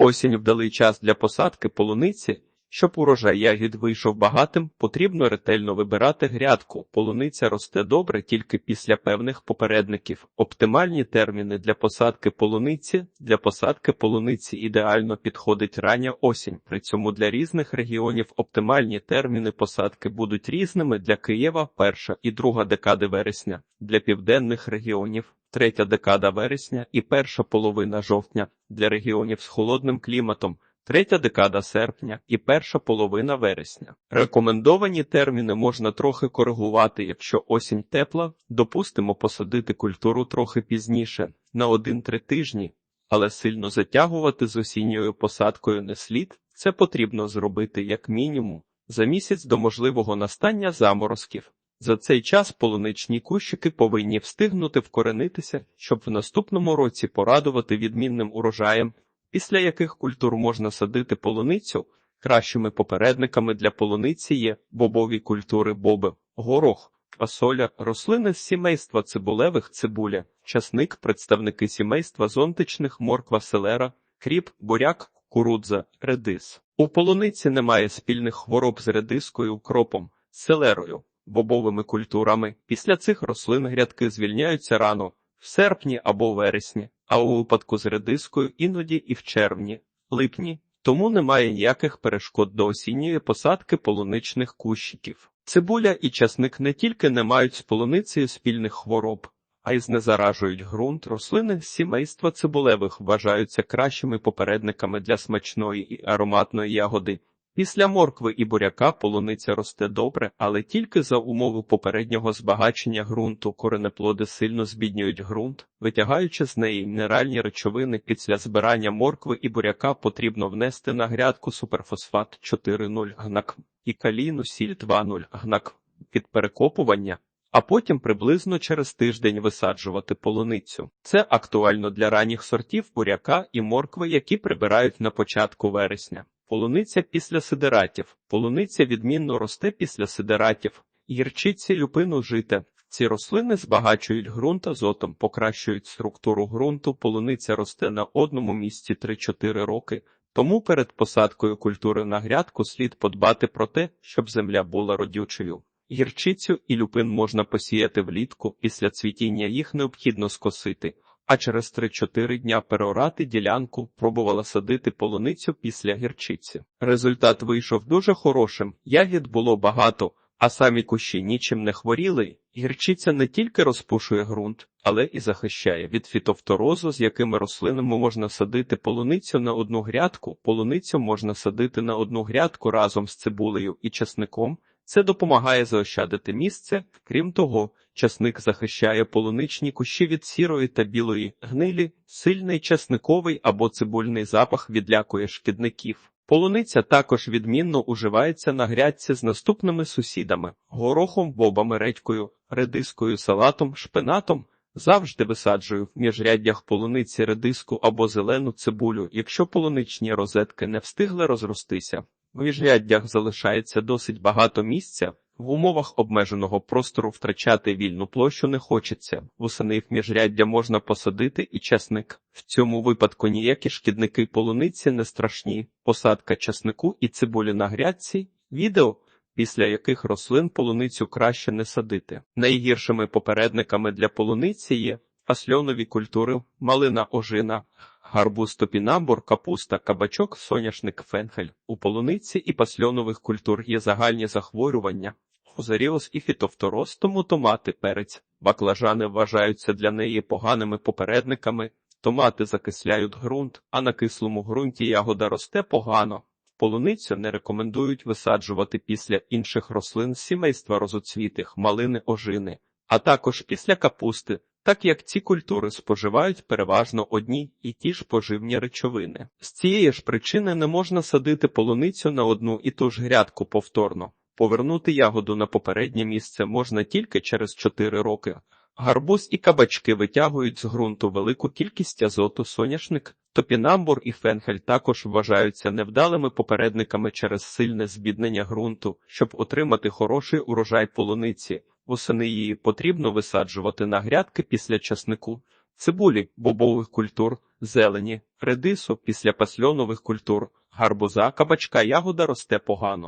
Осінь вдалий час для посадки полуниці. Щоб урожай ягід вийшов багатим, потрібно ретельно вибирати грядку. Полуниця росте добре тільки після певних попередників. Оптимальні терміни для посадки полуниці. Для посадки полуниці ідеально підходить рання осінь. При цьому для різних регіонів оптимальні терміни посадки будуть різними для Києва перша і друга декади вересня, для південних регіонів третя декада вересня і перша половина жовтня, для регіонів з холодним кліматом третя декада серпня і перша половина вересня. Рекомендовані терміни можна трохи коригувати, якщо осінь тепла, допустимо посадити культуру трохи пізніше, на 1-3 тижні, але сильно затягувати з осінньою посадкою не слід, це потрібно зробити як мінімум за місяць до можливого настання заморозків. За цей час полуничні кущики повинні встигнути вкоренитися, щоб в наступному році порадувати відмінним урожаєм після яких культур можна садити полуницю. Кращими попередниками для полуниці є бобові культури боби, горох, фасоля, рослини з сімейства цибулевих цибуля, часник, представники сімейства зонтичних морква селера, кріп, буряк, кукурудза, редис. У полуниці немає спільних хвороб з редискою, укропом, селерою, бобовими культурами. Після цих рослин грядки звільняються рано, в серпні або вересні а у випадку з редискою іноді і в червні, липні, тому немає ніяких перешкод до осінньої посадки полуничних кущиків. Цибуля і часник не тільки не мають з полуницею спільних хвороб, а й знезаражують ґрунт. Рослини сімейства цибулевих вважаються кращими попередниками для смачної і ароматної ягоди. Після моркви і буряка полуниця росте добре, але тільки за умови попереднього збагачення ґрунту коренеплоди сильно збіднюють ґрунт, витягаючи з неї мінеральні речовини. Після збирання моркви і буряка потрібно внести на грядку суперфосфат 4,0 гнак і калійну сіль 2,0 гнак під перекопування. А потім приблизно через тиждень висаджувати полуницю. Це актуально для ранніх сортів буряка і моркви, які прибирають на початку вересня. Полуниця після сидератів. Полуниця відмінно росте після сидератів, гірчиці люпину жита. Ці рослини збагачують ґрунт азотом, покращують структуру ґрунту. Полуниця росте на одному місці 3-4 роки. Тому перед посадкою культури на грядку слід подбати про те, щоб земля була родючою. Гірчицю і люпин можна посіяти влітку, після цвітіння їх необхідно скосити а через 3-4 дня переорати ділянку пробувала садити полуницю після гірчиці. Результат вийшов дуже хорошим, ягід було багато, а самі кущі нічим не хворіли. Гірчиця не тільки розпушує ґрунт, але і захищає від фітофторозу, з якими рослинами можна садити полуницю на одну грядку. Полуницю можна садити на одну грядку разом з цибулею і часником. Це допомагає заощадити місце. Крім того, часник захищає полуничні кущі від сірої та білої гнилі, сильний часниковий або цибульний запах відлякує шкідників. Полуниця також відмінно уживається на грядці з наступними сусідами: горохом, бобами, редькою, редискою, салатом, шпинатом. Завжди висаджую в міжряддях полуниці редиску або зелену цибулю, якщо полуничні розетки не встигли розростися. В міжряддях залишається досить багато місця. В умовах обмеженого простору втрачати вільну площу не хочеться. Восени в міжряддя можна посадити і часник. В цьому випадку ніякі шкідники полуниці не страшні. Посадка часнику і цибулі на грядці. Відео, після яких рослин полуницю краще не садити. Найгіршими попередниками для полуниці є пасльонові культури, малина ожина, гарбуз топінамбур, капуста, кабачок, соняшник, фенхель. У полуниці і пасльонових культур є загальні захворювання, фузаріоз і фітофтороз, тому томати, перець, баклажани вважаються для неї поганими попередниками. Томати закисляють ґрунт, а на кислому ґрунті ягода росте погано. Полуницю не рекомендують висаджувати після інших рослин сімейства розоцвітих, малини ожини, а також після капусти, так як ці культури споживають переважно одні і ті ж поживні речовини. З цієї ж причини не можна садити полуницю на одну і ту ж грядку повторно. Повернути ягоду на попереднє місце можна тільки через 4 роки. Гарбуз і кабачки витягують з ґрунту велику кількість азоту, соняшник, топінамбур і фенхель також вважаються невдалими попередниками через сильне збіднення ґрунту, щоб отримати хороший урожай полуниці. Восени її потрібно висаджувати на грядки після часнику. цибулі, бобових культур, зелені, редису після пасльонових культур, гарбуза, кабачка ягода росте погано.